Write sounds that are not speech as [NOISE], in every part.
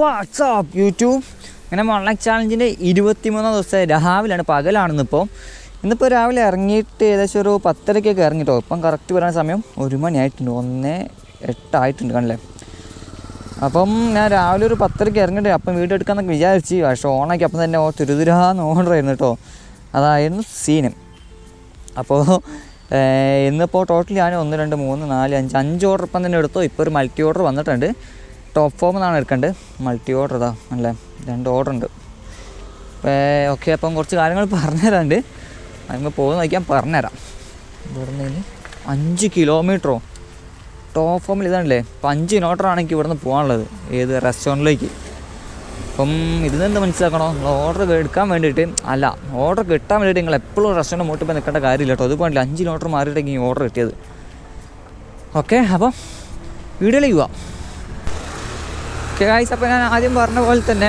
WhatsApp YouTube അങ്ങനെ one ചാലഞ്ചിന്റെ ചാലഞ്ചിന്റെ ഇരുപത്തിമൂന്നാം ദിവസം രാവിലെയാണ് പകലാണെന്നിപ്പോൾ ഇന്നിപ്പോൾ രാവിലെ ഇറങ്ങിയിട്ട് ഏകദേശം ഒരു പത്തരയ്ക്കൊക്കെ ഇറങ്ങിയിട്ടോ ഇപ്പം കറക്റ്റ് പറയുന്ന സമയം ഒരു മണിയായിട്ടുണ്ട്. ഒന്ന് എട്ടായിട്ടുണ്ട് കണ്ടില്ലേ? അപ്പം ഞാൻ രാവിലെ ഒരു പത്തരയ്ക്ക് ഇറങ്ങിയിട്ട് അപ്പം വീഡിയോ എടുക്കാമെന്നൊക്കെ വിചാരിച്ച് പക്ഷേ ഓണാക്കി അപ്പം തന്നെ ഓ ഓർഡറായിരുന്നു കേട്ടോ. അതായിരുന്നു സീന് അപ്പോൾ ഇന്നിപ്പോൾ ടോട്ടലി ഞാൻ ഒന്ന് രണ്ട് മൂന്ന് നാല് അഞ്ച് അഞ്ച് ഓർഡർ ഇപ്പം തന്നെ എടുത്തോ. ഇപ്പോൾ ഒരു മൾട്ടി ഓർഡർ വന്നിട്ടുണ്ട്. ടോപ്പ് ഫോം എന്നാണ് എടുക്കേണ്ടത് മൾട്ടി ഓർഡർ ഇതാ. അല്ലേ രണ്ട് ഓർഡർ ഉണ്ട്. ഓക്കെ അപ്പം കുറച്ച് കാര്യങ്ങൾ പറഞ്ഞുതരാണ്ട്. അതിന് പോകുന്ന നോക്കിയാൽ പറഞ്ഞുതരാം. ഇവിടുന്ന് അഞ്ച് കിലോമീറ്ററോ ടോപ്പ് ഫോമിൽ ഇതാണല്ലേ? അപ്പം അഞ്ച് കിലോമീറ്ററാണെങ്കിൽ ഇവിടുന്ന് പോകാനുള്ളത്. ഏത് റെസ്റ്റോറന്റിലേക്ക് അപ്പം ഇതിൽ നിന്ന് മനസ്സിലാക്കണോ? നിങ്ങൾ ഓർഡർ എടുക്കാൻ വേണ്ടിയിട്ട് അല്ല ഓർഡർ കിട്ടാൻ വേണ്ടിയിട്ട് നിങ്ങൾ എപ്പോഴും റെസ്റ്റോറന്റ് മുട്ടിൽ പോയി നിൽക്കേണ്ട കാര്യമില്ല കേട്ടോ. പോകണില്ല അഞ്ച് കിലോമീറ്റർ മാറിയിട്ടേക്ക് ഈ ഓർഡർ കിട്ടിയത്. ഓക്കെ അപ്പം വീഡിയോയിലേക്ക് പോവാം. ഓക്കെ ഗായ്സ് അപ്പോൾ ഞാൻ ആദ്യം പറഞ്ഞ പോലെ തന്നെ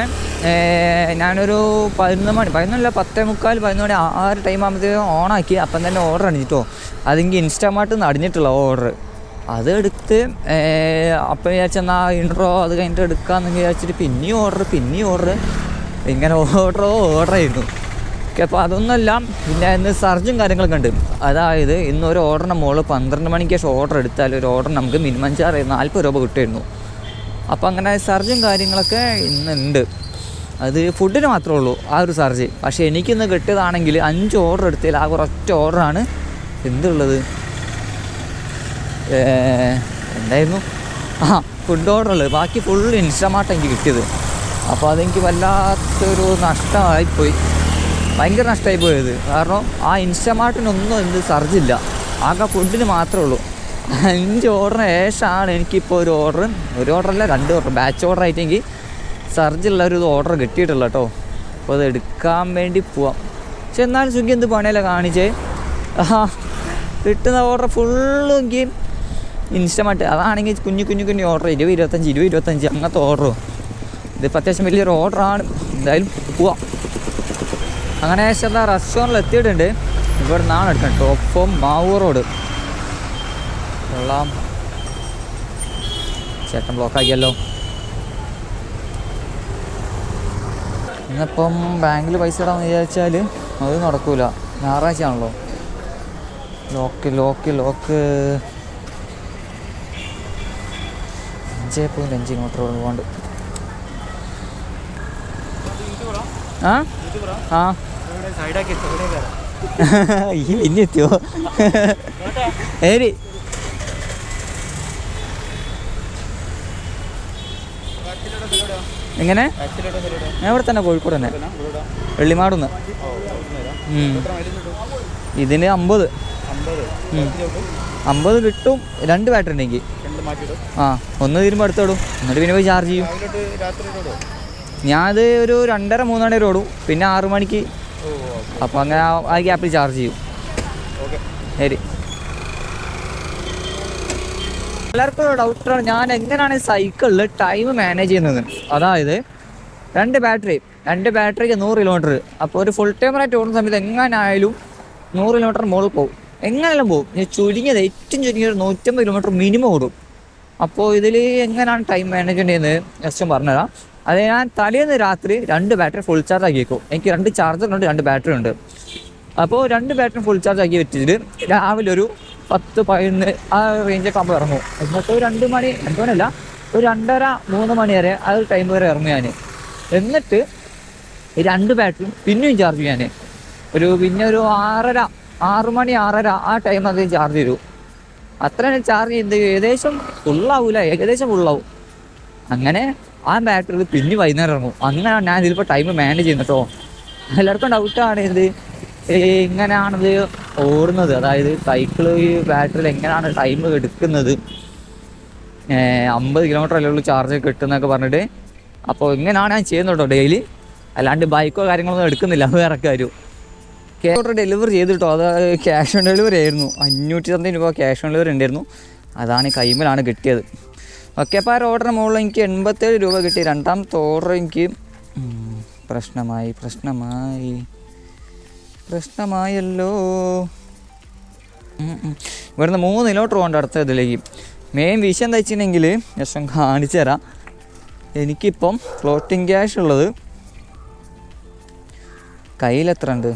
ഞാനൊരു പതിനൊന്ന് മണി പതിനൊന്നല്ല പത്തേ മുക്കാൽ പതിനൊന്ന് മണി ആ ഒരു ടൈം ആകുമ്പോഴത്തേക്കും ഓണാക്കി അപ്പം തന്നെ ഓർഡർ അണിഞ്ഞിട്ടോ അതെങ്കിൽ ഇൻസ്റ്റാമാർട്ട് അടിഞ്ഞിട്ടുള്ള ഓർഡർ അത് എടുത്ത് അപ്പം വിചാരിച്ചെന്നാൽ ഇൻട്രോ അത് കഴിഞ്ഞിട്ട് എടുക്കാമെന്ന് വിചാരിച്ചിട്ട് പിന്നെയും ഓർഡർ പിന്നെയും ഓർഡർ ഇങ്ങനെ ഓർഡറോ ഓർഡർ ആയിരുന്നു. ഓക്കെ അപ്പോൾ അതൊന്നുമല്ല പിന്നെ ഇന്ന് സർജും കാര്യങ്ങളൊക്കെ ഉണ്ട്. അതായത് ഇന്നൊരു ഒരു ഓർഡറിന്റെ മുകളിൽ പന്ത്രണ്ട് മണിക്ക് ശേഷം ഓർഡർ എടുത്താൽ ഒരു ഓർഡർ നമുക്ക് മിനിമം ചാർജ് നാൽപ്പത് രൂപ കിട്ടുമായിരുന്നു. അപ്പോൾ അങ്ങനെ സർജും കാര്യങ്ങളൊക്കെ ഇന്നുണ്ട്. അത് ഫുഡിന് മാത്രമേ ഉള്ളൂ ആ ഒരു സർജ്. പക്ഷേ എനിക്കിന്ന് കിട്ടിയതാണെങ്കിൽ അഞ്ച് ഓർഡർ എടുത്തതിൽ ആ കുറച്ച് ഓർഡറാണ് എന്തുള്ളത്? എന്തായിരുന്നു? ആ ഫുഡ് ഓർഡറുള്ളത് ബാക്കി ഫുൾ ഇൻസ്റ്റമാർട്ട് എനിക്ക് കിട്ടിയത്. അപ്പോൾ അതെനിക്ക് വല്ലാത്തൊരു നഷ്ടമായിപ്പോയി. ഭയങ്കര നഷ്ടമായി പോയത് കാരണം ആ ഇൻസ്റ്റമാർട്ടിനൊന്നും എന്ത് സർജില്ല ആകെ ഫുഡിന് മാത്രമേ ഉള്ളൂ. അഞ്ച് ഓർഡറിന് ശേഷമാണ് എനിക്കിപ്പോൾ ഒരു ഓർഡർ ഒരു ഓർഡറല്ല രണ്ട് ഓർഡർ ബാച്ച് ഓർഡർ ആയിട്ടെങ്കിൽ സർജുള്ള ഒരു ഓർഡർ കിട്ടിയിട്ടുള്ള കേട്ടോ അപ്പോൾ അത് എടുക്കാൻ വേണ്ടി പോവാം. പക്ഷെ എന്നാലും സ്വിഗ്ഗി എന്ത് പണിയല്ല കാണിച്ചേ? ആ കിട്ടുന്ന ഓർഡർ ഫുള്ള് എനിക്ക് ഇൻസ്റ്റമായിട്ട് അതാണെങ്കിൽ കുഞ്ഞു കുഞ്ഞു കുഞ്ഞു ഓർഡർ ഇരുപത് ഇരുപത്തഞ്ച് ഇരുപത് ഇരുപത്തഞ്ച്. അങ്ങനത്തെ ഓർഡറും ഇതിപ്പോൾ അത്യാവശ്യം വലിയൊരു ഓർഡറാണ് എന്തായാലും പോവാം. അങ്ങനെ ശേഷം റെസ്റ്റോറന്റിൽ എത്തിയിട്ടുണ്ട് ഇവിടെ നിന്നാണ് എടുക്കുന്നത്. ടോപ്പ് ഫോം മാവൂർ റോഡ് കൊള്ളാം. ചേട്ടൻ ബ്ലോക്ക് ആക്കിയല്ലോ. ഇന്നിപ്പം ബാങ്കിൽ പൈസ ഇടാമെന്ന് വിചാരിച്ചാൽ അത് നടക്കൂല. ഞായറാഴ്ച ആണല്ലോ ലോക്ക് ലോക്ക് ലോക്ക് അഞ്ച് പോയിന്റ് അഞ്ച് കിലോമീറ്റർ പോകാണ്ട് ആ? ആ. [LAUGHS] ഈ പിന്നെ എത്തിയോ? ഏരി എങ്ങനെ? ഞാൻ ഇവിടെ തന്നെ കോഴിക്കോട് തന്നെ. വെള്ളിമാടുന്ന്. ഇതിന് അമ്പത്. അമ്പത്. കിട്ടും രണ്ട് ബാറ്ററി ഉണ്ടെങ്കിൽ ആ ഒന്ന് തീരുമ്പോൾ അടുത്തോടും എന്നിട്ട് പിന്നെ പോയി ചാർജ് ചെയ്യും. ഞാനത് ഒരു രണ്ടര മൂന്ന് മണി വരെ ഓടും. പിന്നെ ആറു മണിക്ക്. അപ്പോൾ അങ്ങനെ ആ ഗ്യാപ്പിൽ ചാർജ് ചെയ്യും. ശരി. എല്ലാവർക്കും ഡൗട്ടാണ് ഞാൻ എങ്ങനെയാണ് സൈക്കിളിൽ ടൈം മാനേജ് ചെയ്യുന്നത്? അതായത് രണ്ട് ബാറ്ററി രണ്ട് ബാറ്ററിക്ക് നൂറ് കിലോമീറ്റർ അപ്പോൾ ഒരു ഫുൾ ടൈമറായിട്ട് ഓടുന്ന സമയത്ത് എങ്ങനായാലും നൂറ് കിലോമീറ്റർ മുകളിൽ പോകും. എങ്ങനെയാലും പോകും. ഞാൻ ചുരുങ്ങിയത് ഏറ്റവും ചുരുങ്ങിയത് ഒരു നൂറ്റമ്പത് കിലോമീറ്റർ മിനിമം ഓടും. അപ്പോൾ ഇതിൽ എങ്ങനെയാണ് ടൈം മാനേജ് ചെയ്യുന്നത് ജസ്റ്റ് പറഞ്ഞുതരാം. അത് ഞാൻ തലേന്ന് രാത്രി രണ്ട് ബാറ്ററി ഫുൾ ചാർജ് ആക്കി വെക്കും. എനിക്ക് രണ്ട് ചാർജർ ഉണ്ട് രണ്ട് ബാറ്ററി ഉണ്ട്. അപ്പോൾ രണ്ട് ബാറ്ററി ഫുൾ ചാർജ് ആക്കി വെച്ചിട്ട് രാവിലെ ഒരു പത്ത് പതിനൊന്ന് ആ റേഞ്ചൊക്കെ ആകുമ്പോൾ ഇറങ്ങും. എന്നിട്ട് ഒരു രണ്ട് മണി രണ്ട് മണിയല്ല ഒരു രണ്ടര മൂന്ന് മണി വരെ ആ ഒരു ടൈം വരെ ഇറങ്ങും ഞാൻ എന്നിട്ട് രണ്ട് ബാറ്ററിയും പിന്നെയും ചാർജ് ചെയ്യാൻ ഒരു പിന്നെ ഒരു ആറര ആറു മണി ആറര ആ ടൈം അത് ചാർജ് തരൂ അത്ര ചാർജ് ചെയ്ത് ഏകദേശം ഫുള്ളാവൂല ഏകദേശം ഫുള്ളാവും അങ്ങനെ ആ ബാറ്ററി പിന്നെ വൈകുന്നേരം ഇറങ്ങും. അങ്ങനെയാണ് ഞാൻ ഇതിലിപ്പോൾ ടൈം മാനേജ് ചെയ്യുന്നു കേട്ടോ എല്ലാവർക്കും ഡൗട്ടാണ് ഇത് ഇങ്ങനെയാണത് ഓടുന്നത് അതായത് സൈക്കിൾ ഈ ബാറ്ററിയിൽ എങ്ങനെയാണ് ടൈം എടുക്കുന്നത്. അമ്പത് കിലോമീറ്റർ അല്ലേ ഉള്ളൂ ചാർജ് കിട്ടുന്നൊക്കെ പറഞ്ഞിട്ട്. അപ്പോൾ എങ്ങനെയാണ് ഞാൻ ചെയ്യുന്നത് കേട്ടോ ഡെയിലി അല്ലാണ്ട് ബൈക്കോ കാര്യങ്ങളൊന്നും എടുക്കുന്നില്ല വേറെ കാര്യം. ഓർഡർ ഡെലിവറി ചെയ്തിട്ടോ? അത് ക്യാഷ് ഓൺ ഡെലിവറി ആയിരുന്നു. അഞ്ഞൂറ്റി സംതിങ് രൂപ ക്യാഷ് ഓൺ ഡെലിവറി ഉണ്ടായിരുന്നു. അതാണ് കൈമലാണ് കിട്ടിയത്. ഓക്കെ അപ്പോൾ ആ ഓർഡറിന് മുകളിൽ എനിക്ക് എൺപത്തേഴ് രൂപ കിട്ടി. രണ്ടാമത്തെ ഓർഡർ എനിക്ക് പ്രശ്നമായി പ്രശ്നമായി. പ്രശ്നമായല്ലോ. ഇവിടുന്ന് മൂന്ന് കിലോമീറ്റർ പോകണ്ട അടുത്ത ഇതിലേക്ക്. മെയിൻ വിഷയം എന്താ വെച്ചിട്ടുണ്ടെങ്കിൽ ജസ്റ്റ് കാണിച്ചു തരാം. എനിക്കിപ്പം ഫ്ലോട്ടിംഗ് ക്യാഷ് ഉള്ളത് കയ്യിൽ എത്ര ഉണ്ട്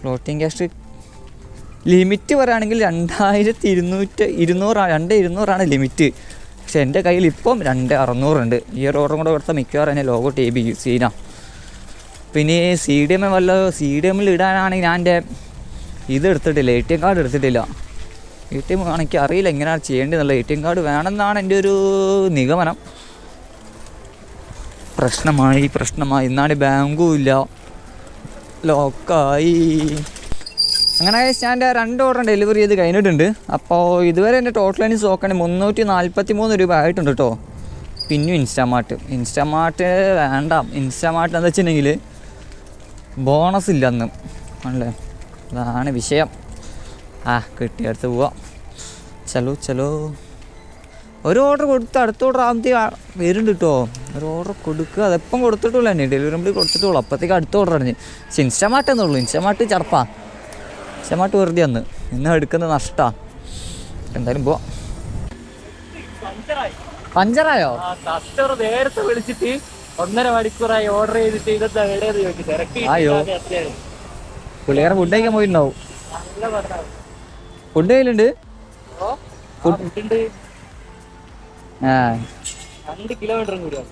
ഫ്ലോട്ടിംഗ് ക്യാഷ് ലിമിറ്റ് പറയുകയാണെങ്കിൽ രണ്ടായിരത്തി ഇരുന്നൂറ്റി ഇരുന്നൂറാണ് രണ്ട് ഇരുന്നൂറാണ് ലിമിറ്റ് പക്ഷെ എന്റെ കയ്യിൽ ഇപ്പം രണ്ട് അറുന്നൂറുണ്ട്. ഈ ഒരു ഓർഡർ കൂടെ കൊടുത്താൽ മിക്കവാറും എന്നെ ലോഗോ യൂസ് ചെയ്യാം പിന്നെ സി ഡി എം വല്ല സി ഡി എമ്മിൽ ഇടാനാണെങ്കിൽ ഞാൻ എന്റെ ഇത് എടുത്തിട്ടില്ല എ ടി എം കാർഡ് എടുത്തിട്ടില്ല. എ ടി എം എനിക്ക് അറിയില്ല എങ്ങനെയാണ് ചെയ്യേണ്ടതെന്നുള്ള എ ടി എം കാർഡ് വേണമെന്നാണ് എന്റെ ഒരു നിഗമനം. പ്രശ്നമായി പ്രശ്നമായി. ഇന്നാണ് ബാങ്കും ഇല്ല. ലോക്കായി. അങ്ങനെ ഞാൻ എന്റെ രണ്ട് ഓർഡർ ഡെലിവറി ചെയ്ത് കഴിഞ്ഞിട്ടുണ്ട്. അപ്പോൾ ഇതുവരെ എന്റെ ടോട്ടൽ എനിക്ക് നോക്കണേ മുന്നൂറ്റി നാൽപ്പത്തി മൂന്ന് രൂപ ആയിട്ടുണ്ട് കേട്ടോ പിന്നും ഇൻസ്റ്റാമാർട്ട് ഇൻസ്റ്റാമാർട്ട് വേണ്ട. ഇൻസ്റ്റാമാർട്ട് എന്താ വെച്ചിട്ടുണ്ടെങ്കിൽ ബോണസ് ഇല്ല അന്ന് ആണല്ലേ അതാണ് വിഷയം. ആ കിട്ടിയടുത്ത് പോവാം. ചലോ ചലോ. ഒരു ഓർഡർ കൊടുത്ത് അടുത്ത ഓർഡർ ആകുമ്പോഴത്തേക്ക് വരുന്നുണ്ട് കേട്ടോ ഒരു ഓർഡർ കൊടുക്കുക അതെപ്പം കൊടുത്തിട്ടുള്ളൂ തന്നെ ഡെലിവറി കമ്പനി കൊടുത്തിട്ടുള്ളൂ. അപ്പോഴത്തേക്ക് അടുത്ത ഓർഡർ അറിഞ്ഞ് പക്ഷെ എന്നുള്ളൂ ഇൻസ്റ്റമാട്ട് ചടപ്പാ. ഇൻസ്റ്റമാട്ട് വെറുതെ അന്ന്. ഇന്ന് എടുക്കുന്നത് നഷ്ടാ. എന്തായാലും പോവാം. പഞ്ചറായോ. നേരത്തെ വിളിച്ചിട്ട് ഒന്നര മണിക്കൂറായി ഓർഡർ ചെയ്തിട്ട് ഇതെന്താ എവിടെയെന്ന് ചോദിച്ചു തിരക്ക്. പുള്ളിക്കാരൻ ഫുഡ് കഴിക്കാൻ പോയിട്ടുണ്ടാവും. ഫുഡ് കയ്യിലുണ്ട്? രണ്ട് കിലോമീറ്ററും കൂടിയാണ്